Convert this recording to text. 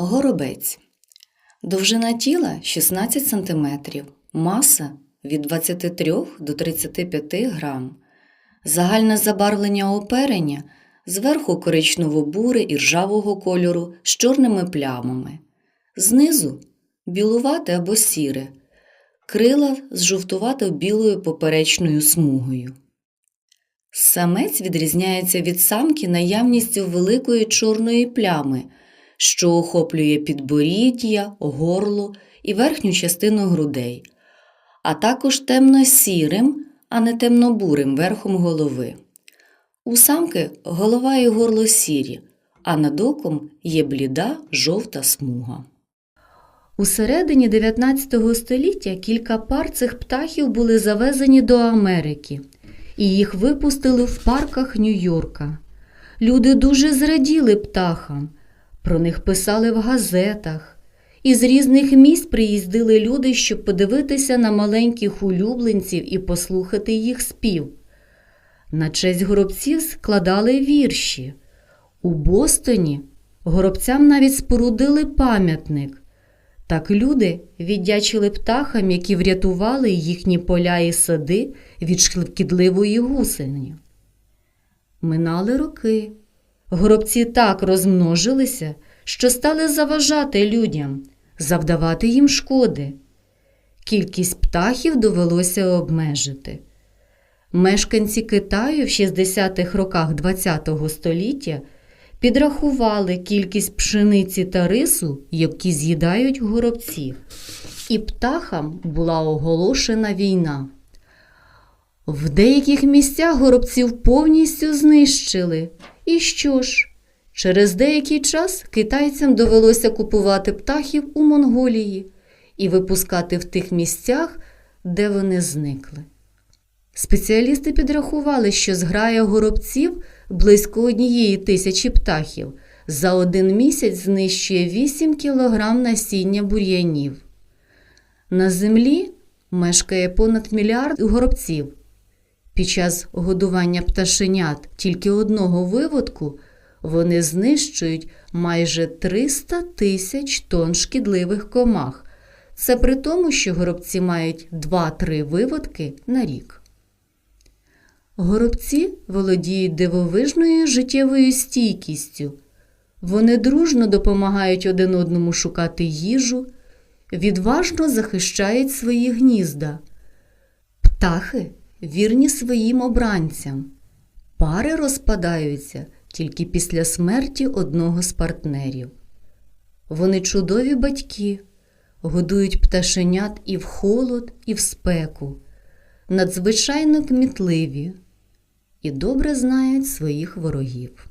Горобець. Довжина тіла 16 см, маса від 23 до 35 грам. Загальне забарвлення оперення зверху коричнево-буре і ржавого кольору з чорними плямами. Знизу білувате або сіре, крила з жовтувато-білою поперечною смугою. Самець відрізняється від самки наявністю великої чорної плями, що охоплює підборіддя, горло і верхню частину грудей, а також темно-сірим, а не темно-бурим верхом голови. У самки голова і горло сірі, а над оком є бліда жовта смуга. У середині 19 століття кілька пар цих птахів були завезені до Америки, і їх випустили в парках Нью-Йорка. Люди дуже зраділи птахам, про них писали в газетах. Із різних місць приїздили люди, щоб подивитися на маленьких улюбленців і послухати їх спів. На честь горобців складали вірші. У Бостоні горобцям навіть спорудили пам'ятник. Так люди віддячили птахам, які врятували їхні поля і сади від шкідливої гусені. Минали роки. Горобці так розмножилися, що стали заважати людям, завдавати їм шкоди. Кількість птахів довелося обмежити. Мешканці Китаю в 60-х роках ХХ століття підрахували кількість пшениці та рису, які з'їдають горобці, і птахам була оголошена війна. В деяких місцях горобців повністю знищили. І що ж? Через деякий час китайцям довелося купувати птахів у Монголії і випускати в тих місцях, де вони зникли. Спеціалісти підрахували, що зграя горобців близько однієї тисячі птахів за один місяць знищує 8 кілограм насіння бур'янів. На землі мешкає понад мільярд горобців. Під час годування пташенят тільки одного виводку вони знищують майже 300 тисяч тонн шкідливих комах. Це при тому, що горобці мають 2-3 виводки на рік. Горобці володіють дивовижною життєвою стійкістю. Вони дружно допомагають один одному шукати їжу, відважно захищають свої гнізда. Птахи вірні своїм обранцям. Пари розпадаються тільки після смерті одного з партнерів. Вони чудові батьки, годують пташенят і в холод, і в спеку, надзвичайно кмітливі і добре знають своїх ворогів.